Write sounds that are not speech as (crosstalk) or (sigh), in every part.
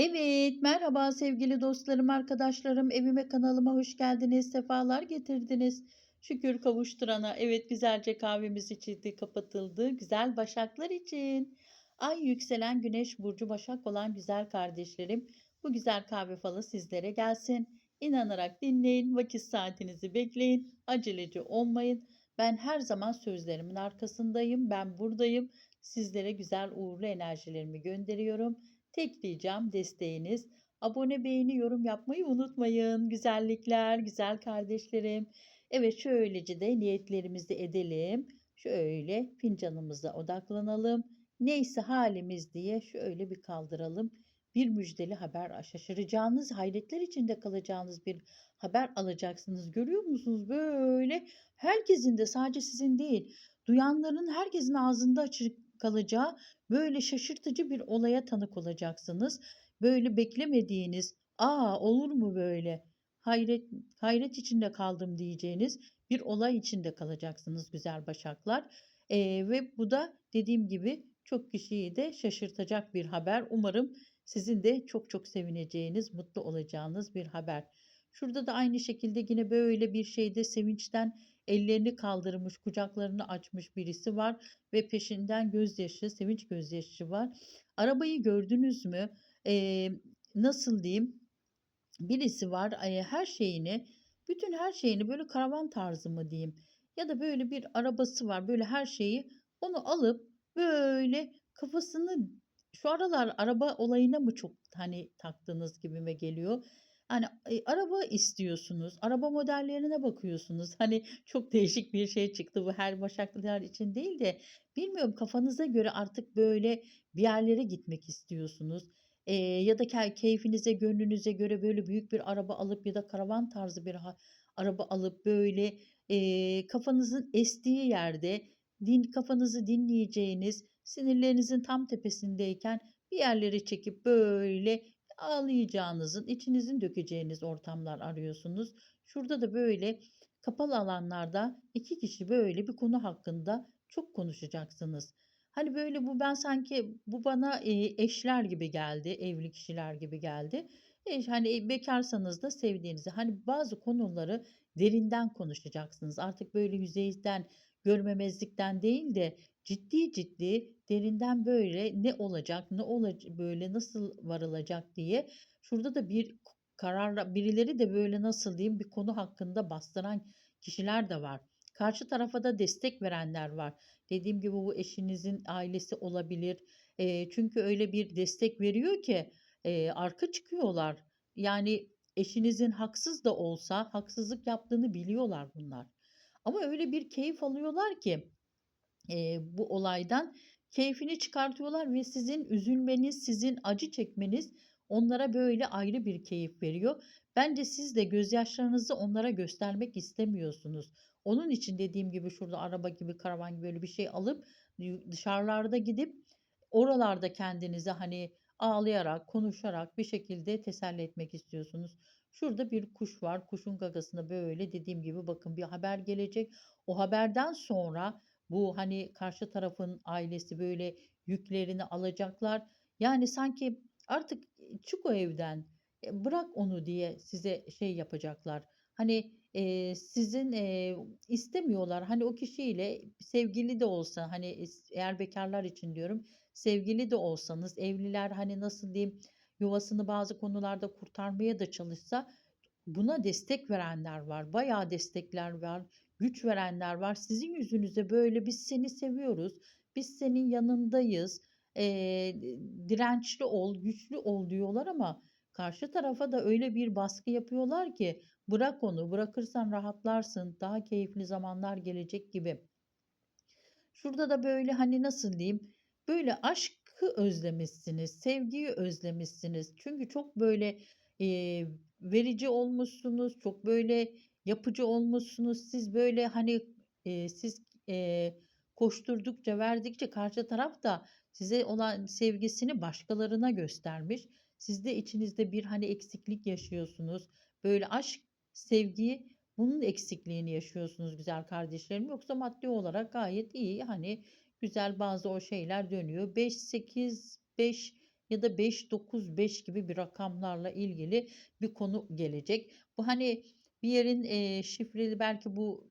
Evet, merhaba sevgili dostlarım, arkadaşlarım. Evime, kanalıma hoş geldiniz, sefalar getirdiniz. Şükür kavuşturana. Evet, güzelce kahvemiz içildi, kapatıldı. Güzel başaklar için. Ay yükselen güneş burcu başak olan güzel kardeşlerim. Bu güzel kahve falı sizlere gelsin. İnanarak dinleyin, vakit saatinizi bekleyin. Aceleci olmayın. Ben her zaman sözlerimin arkasındayım. Ben buradayım. Sizlere güzel uğurlu enerjilerimi gönderiyorum. Tek ricam desteğiniz. Abone, beğeni, yorum yapmayı unutmayın. Güzellikler, güzel kardeşlerim. Evet şöylece de niyetlerimizi edelim. Şöyle fincanımıza odaklanalım. Neyse halimiz diye şöyle bir kaldıralım. Bir müjdeli haber, şaşıracağınız, hayretler içinde kalacağınız bir haber alacaksınız. Görüyor musunuz? Böyle herkesin de sadece sizin değil, duyanların herkesin ağzında açık kalacağı Böyle şaşırtıcı bir olaya tanık olacaksınız. Böyle beklemediğiniz, "Aa olur mu böyle? Hayret hayret içinde kaldım." diyeceğiniz bir olay içinde kalacaksınız güzel başaklar. Eee, ve bu da dediğim gibi çok kişiyi de şaşırtacak bir haber. Umarım sizin de çok çok sevineceğiniz, mutlu olacağınız bir haber. Şurada da aynı şekilde yine böyle bir şeyde sevinçten ellerini kaldırmış, kucaklarını açmış birisi var ve peşinden gözyaşı, sevinç gözyaşı var. Arabayı gördünüz mü? Eee, nasıl diyeyim? Birisi var, her şeyini, bütün her şeyini böyle karavan tarzı mı diyeyim ya da böyle bir arabası var, böyle her şeyi onu alıp böyle kafasını şu aralar araba olayına mı çok hani taktığınız gibime geliyor. Hani, eee, araba istiyorsunuz, araba modellerine bakıyorsunuz. Hani, çok değişik bir şey çıktı bu her başaklılar için değil de bilmiyorum kafanıza göre artık böyle bir yerlere gitmek istiyorsunuz. Eee, ya da ke keyfinize, gönlünüze göre böyle büyük bir araba alıp ya da karavan tarzı bir araba alıp böyle, eee, kafanızın estiği yerde din kafanızı dinleyeceğiniz, sinirlerinizin tam tepesindeyken bir yerlere çekip böyle ağlayacağınızın, içinizin dökeceğiniz ortamlar arıyorsunuz. Şurada da böyle kapalı alanlarda 2 kişi böyle bir konu hakkında çok konuşacaksınız. Hani, böyle, bu ben sanki bu bana, eee, eşler gibi geldi, evli kişiler gibi geldi. Eş hani, eee, bekârsanız da sevdiğinizi, hani, bazı konuları derinden konuşacaksınız. Artık böyle yüzeyden, görmemezlikten değil de ciddi ciddi derinden böyle ne olacak, ne olac böyle nasıl varılacak diye şurada da bir kararla birileri de böyle nasıl diyeyim bir konu hakkında bastıran kişiler de var. Karşı tarafa da destek verenler var. Dediğim gibi bu eşinizin ailesi olabilir. Eee, çünkü öyle bir destek veriyor ki, eee, arka çıkıyorlar. Yani eşinizin haksız da olsa haksızlık yaptığını biliyorlar bunlar. Ama öyle bir keyif alıyorlar ki, eee, bu olaydan keyfini çıkartıyorlar ve sizin üzülmeniz, sizin acı çekmeniz onlara böyle ayrı bir keyif veriyor. Bence siz de gözyaşlarınızı onlara göstermek istemiyorsunuz. Onun için dediğim gibi şurada araba gibi, karavan gibi böyle bir şey alıp dışarılarda gidip oralarda kendinizi, hani, ağlayarak, konuşarak bir şekilde teselli etmek istiyorsunuz. Şurada bir kuş var. Kuşun gagasına böyle dediğim gibi bakın bir haber gelecek. O haberden sonra bu, hani, karşı tarafın ailesi böyle yüklerini alacaklar. Yani sanki artık, eee, "Çık o evden, eee, bırak onu." diye size şey yapacaklar. Hani, eee, sizin, eee, istemiyorlar. Hani, o kişiyle sevgili de olsa, hani, eğer bekârlar için diyorum, sevgili de olsanız, evliler, hani, nasıl diyeyim, yuvasını bazı konularda kurtarmaya da çalışsa buna destek verenler var. Bayağı destekler var, güç verenler var. Sizin yüzünüze böyle, "Biz seni seviyoruz, biz senin yanındayız, eee, dirençli ol, güçlü ol." diyorlar ama karşı tarafa da öyle bir baskı yapıyorlar ki, "Bırak onu, bırakırsan rahatlarsın, daha keyifli zamanlar gelecek." gibi. Şurada da böyle, hani, nasıl diyeyim, böyle aşkı özlemişsiniz, sevgiyi özlemişsiniz. Çünkü çok böyle, eee, verici olmuşsunuz, çok böyle yapıcı olmuşsunuz. Siz böyle, hani, eee, siz, eee, koşturdukça, verdikçe karşı taraf da size olan sevgisini başkalarına göstermiş. Siz de içinizde bir, hani, eksiklik yaşıyorsunuz. Böyle aşk, sevgi, bunun eksikliğini yaşıyorsunuz güzel kardeşlerim. Yoksa maddi olarak gayet iyi, hani, güzel bazı o şeyler dönüyor. 5-8-5 ya da 5-9-5 gibi bir rakamlarla ilgili bir konu gelecek. Bu hani bir yerin eee, şifreli belki bu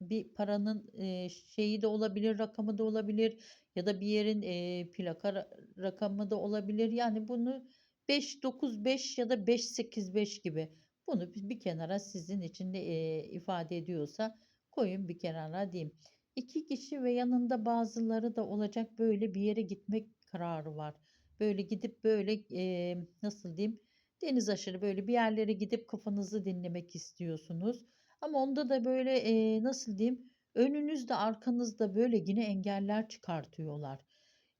bir paranın eee, şeyi de olabilir, rakamı da olabilir ya da bir yerin eee, plaka ra- rakamı da olabilir. Yani bunu 5-9-5 ya da 5-8-5 gibi bunu bir kenara sizin için de eee, ifade ediyorsa koyun bir kenara diyeyim. İki kişi ve yanında bazıları da olacak böyle bir yere gitmek kararı var. Böyle gidip böyle eee, nasıl diyeyim deniz aşırı böyle bir yerlere gidip kafanızı dinlemek istiyorsunuz. Ama onda da böyle eee, nasıl diyeyim önünüzde arkanızda böyle yine engeller çıkartıyorlar.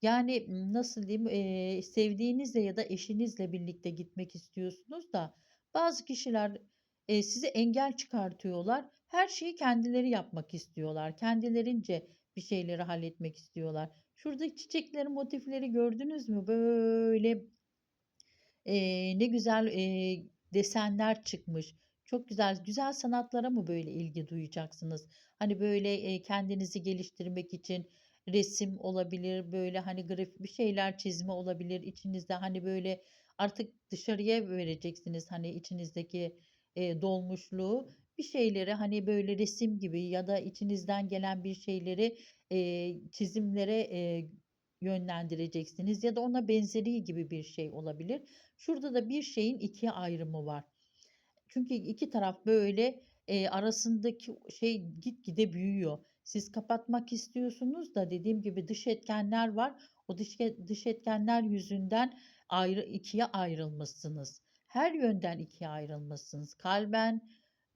Yani nasıl diyeyim eee, sevdiğinizle ya da eşinizle birlikte gitmek istiyorsunuz da bazı kişiler eee, size engel çıkartıyorlar. Her şeyi kendileri yapmak istiyorlar. Kendilerince bir şeyleri halletmek istiyorlar. Şuradaki çiçeklerin motifleri gördünüz mü? Böyle Eee, ne güzel, eee, desenler çıkmış. Çok güzel. Güzel sanatlara mı böyle ilgi duyacaksınız? Hani böyle, eee, kendinizi geliştirmek için resim olabilir, böyle, hani, grafik bir şeyler çizme olabilir. İçinizde, hani, böyle, artık dışarıya vereceksiniz, hani, içinizdeki, eee, dolmuşluğu. Bir şeyleri, hani, böyle resim gibi ya da içinizden gelen bir şeyleri, eee, çizimlere, eee, yönlendireceksiniz ya da ona benzeri gibi bir şey olabilir. Şurada da bir şeyin ikiye ayrımı var. Çünkü iki taraf böyle e, arasındaki şey gitgide büyüyor. Siz kapatmak istiyorsunuz da dediğim gibi dış etkenler var. O dış, dış etkenler yüzünden ayrı ikiye ayrılmışsınız. Her yönden ikiye ayrılmışsınız. Kalben,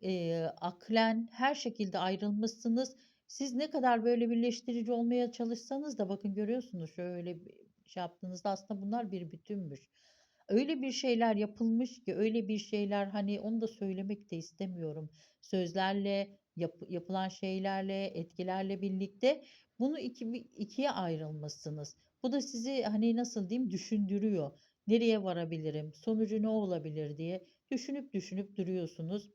e, aklen her şekilde ayrılmışsınız. Siz ne kadar böyle birleştirici olmaya çalışsanız da bakın görüyorsunuz şöyle şey yaptığınızda aslında bunlar bir bütünmüş. Öyle bir şeyler yapılmış ki öyle bir şeyler hani onu da söylemek de istemiyorum. Sözlerle yap- yapılan şeylerle etkilerle birlikte bunu iki, ikiye ayrılmışsınız. Bu da sizi hani nasıl diyeyim düşündürüyor. Nereye varabilirim? Sonucu ne olabilir diye düşünüp düşünüp duruyorsunuz.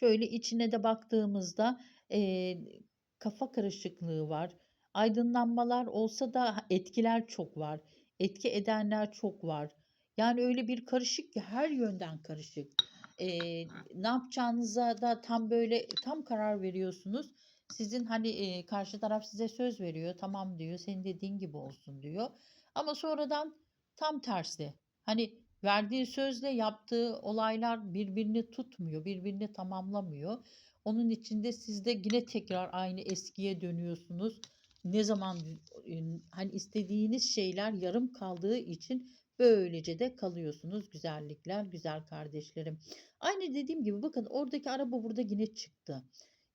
Şöyle içine de baktığımızda eee, kafa karışıklığı var. Aydınlanmalar olsa da etkiler çok var. Etki edenler çok var. Yani öyle bir karışık ki her yönden karışık. Eee, ne yapacağınıza da tam böyle tam karar veriyorsunuz. Sizin hani eee, karşı taraf size söz veriyor. Tamam diyor. Senin dediğin gibi olsun diyor. Ama sonradan tam tersi. Hani verdiği sözle yaptığı olaylar birbirini tutmuyor, birbirini tamamlamıyor. Onun içinde siz de yine tekrar aynı eskiye dönüyorsunuz. Ne zaman hani istediğiniz şeyler yarım kaldığı için böylece de kalıyorsunuz güzellikler, güzel kardeşlerim. Aynı dediğim gibi bakın oradaki araba burada yine çıktı.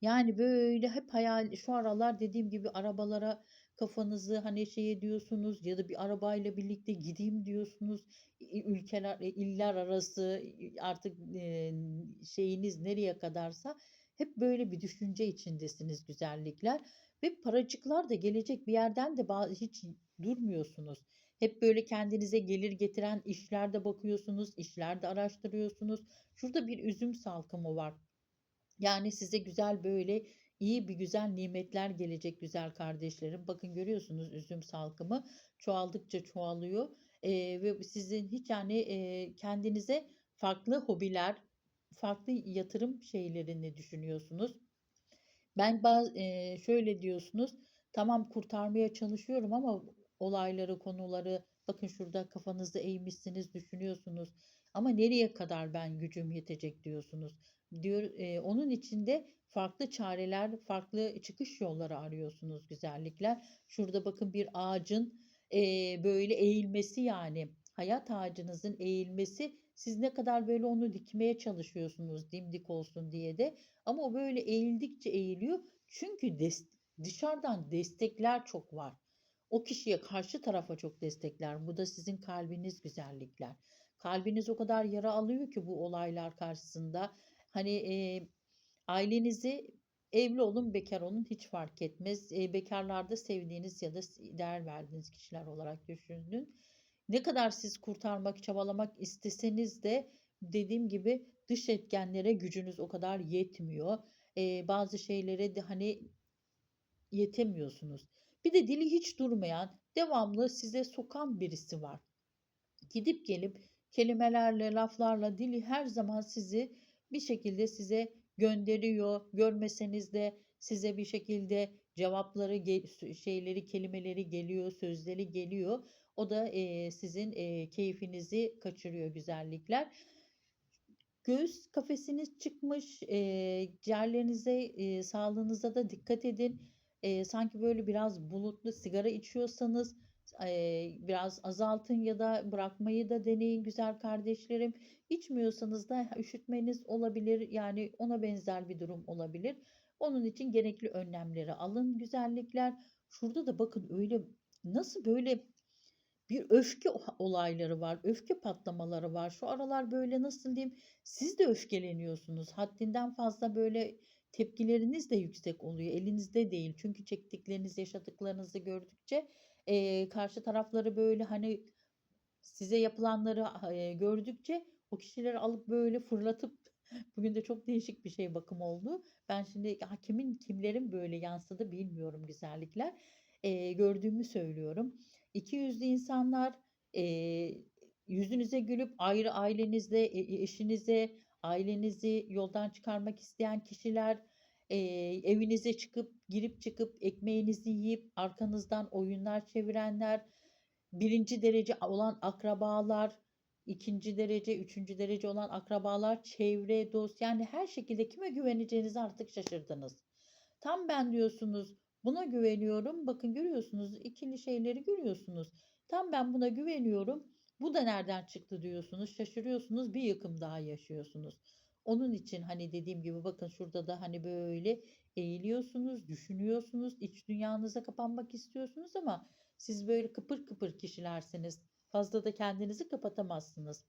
Yani böyle hep hayal şu aralar dediğim gibi arabalara kafanızı hani şey ediyorsunuz ya da bir arabayla birlikte gideyim diyorsunuz. Ülkeler, e, iller arası artık e, şeyiniz nereye kadarsa hep böyle bir düşünce içindesiniz güzellikler ve paracıklar da gelecek bir yerden de hiç durmuyorsunuz. Hep böyle kendinize gelir getiren işlerde bakıyorsunuz, işlerde araştırıyorsunuz. Şurada bir üzüm salkımı var. Yani size güzel böyle iyi bir güzel nimetler gelecek güzel kardeşlerim. Bakın görüyorsunuz üzüm salkımı çoğaldıkça çoğalıyor. Ee, ve sizin hiç yani e, kendinize farklı hobiler, farklı yatırım şeylerini düşünüyorsunuz. Ben baz eee, şöyle diyorsunuz. Tamam kurtarmaya çalışıyorum ama olayları, konuları bakın şurada kafanızda eğmişsiniz, düşünüyorsunuz. Ama nereye kadar ben gücüm yetecek diyorsunuz. Diyor, eee, onun içinde farklı çareler, farklı çıkış yolları arıyorsunuz güzellikler. Şurada bakın bir ağacın eee, böyle eğilmesi yani hayat ağacınızın eğilmesi siz ne kadar böyle onu dikmeye çalışıyorsunuz dimdik olsun diye de ama o böyle eğildikçe eğiliyor. Çünkü des dışarıdan destekler çok var. O kişiye karşı tarafa çok destekler. Bu da sizin kalbiniz güzellikler. Kalbiniz o kadar yara alıyor ki bu olaylar karşısında. Hani e, ailenizi evli olun bekar olun hiç fark etmez. E, bekarlarda sevdiğiniz ya da değer verdiğiniz kişiler olarak düşünün. Ne kadar siz kurtarmak, çabalamak isteseniz de dediğim gibi dış etkenlere gücünüz o kadar yetmiyor. Eee, bazı şeylere de hani yetemiyorsunuz. Bir de dili hiç durmayan, devamlı size sokan birisi var. Gidip gelip kelimelerle, laflarla dili her zaman sizi bir şekilde size gönderiyor. Görmeseniz de size bir şekilde cevapları, şeyleri, kelimeleri geliyor, sözleri geliyor. O da, eee, sizin, eee, keyfinizi kaçırıyor güzellikler. Göğüs kafesiniz çıkmış, eee, ciğerlerinize, eee, sağlığınıza da dikkat edin. Eee, sanki böyle biraz bulutlu sigara içiyorsanız, biraz azaltın ya da bırakmayı da deneyin güzel kardeşlerim. İçmiyorsanız da üşütmeniz olabilir, yani ona benzer bir durum olabilir. Onun için gerekli önlemleri alın güzellikler. Şurada da bakın öyle nasıl böyle bir öfke olayları var, öfke patlamaları var. Şu aralar böyle nasıl diyeyim, siz de öfkeleniyorsunuz. Haddinden fazla böyle tepkileriniz de yüksek oluyor. Elinizde değil. Çünkü çektikleriniz, yaşadıklarınızı gördükçe, eee, karşı tarafları böyle, hani, size yapılanları, eee, gördükçe o kişileri alıp böyle fırlatıp (laughs) bugün de çok değişik bir şey bakım oldu. Ben şimdi ha kimin kimlerin böyle yansıdı bilmiyorum güzellikler. Eee, gördüğümü söylüyorum. İkiyüzlü insanlar, eee, yüzünüze gülüp ayrı ailenizle, e e eşinize, ailenizi yoldan çıkarmak isteyen kişiler, eee, evinize çıkıp, girip çıkıp ekmeğinizi yiyip arkanızdan oyunlar çevirenler, 1'inci derece olan akrabalar, 2'nci derece, 3'üncü derece olan akrabalar, çevre, dost yani her şekilde kime güveneceğinizi artık şaşırdınız. Tam ben diyorsunuz buna güveniyorum. Bakın görüyorsunuz ikili şeyleri görüyorsunuz. Tam ben buna güveniyorum. Bu da nereden çıktı diyorsunuz. Şaşırıyorsunuz. Bir yıkım daha yaşıyorsunuz. Onun için hani dediğim gibi bakın şurada da hani böyle eğiliyorsunuz, düşünüyorsunuz, iç dünyanıza kapanmak istiyorsunuz ama siz böyle kıpır kıpır kişilersiniz. Fazla da kendinizi kapatamazsınız.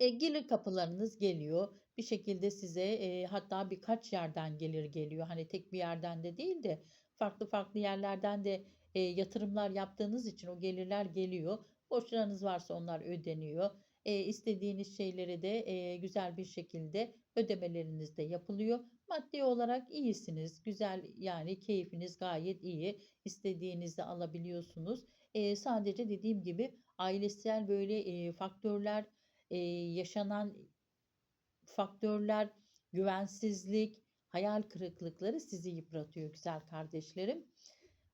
Eee, gelir kapılarınız geliyor. Bir şekilde size, eee, hatta birkaç yerden gelir geliyor. Hani tek bir yerden de değil de farklı farklı yerlerden de, eee, yatırımlar yaptığınız için o gelirler geliyor. Borçlarınız varsa onlar ödeniyor. Eee, istediğiniz şeyleri de, eee, güzel bir şekilde ödemeleriniz de yapılıyor. Maddi olarak iyisiniz. Güzel yani keyfiniz gayet iyi. İstediğinizi alabiliyorsunuz. Eee, sadece dediğim gibi ailesel böyle, eee, faktörler, eee, yaşanan faktörler, güvensizlik, hayal kırıklıkları sizi yıpratıyor güzel kardeşlerim.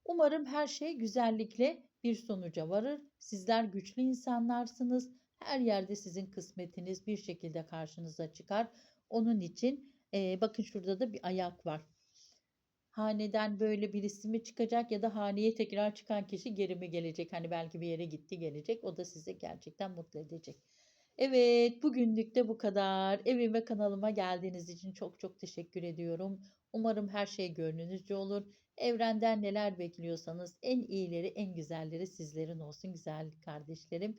Umarım her şey güzellikle bir sonuca varır. Sizler güçlü insanlarsınız. Her yerde sizin kısmetiniz bir şekilde karşınıza çıkar. Onun için, eee, bakın şurada da bir ayak var. Haneden böyle birisi mi çıkacak ya da haneye tekrar çıkan kişi geri mi gelecek? Hani belki bir yere gitti gelecek. O da sizi gerçekten mutlu edecek. Evet, bugünlük de bu kadar. Evime, kanalıma geldiğiniz için çok çok teşekkür ediyorum. Umarım her şey gönlünüzce olur. Evrenden neler bekliyorsanız en iyileri, en güzelleri sizlerin olsun güzel kardeşlerim.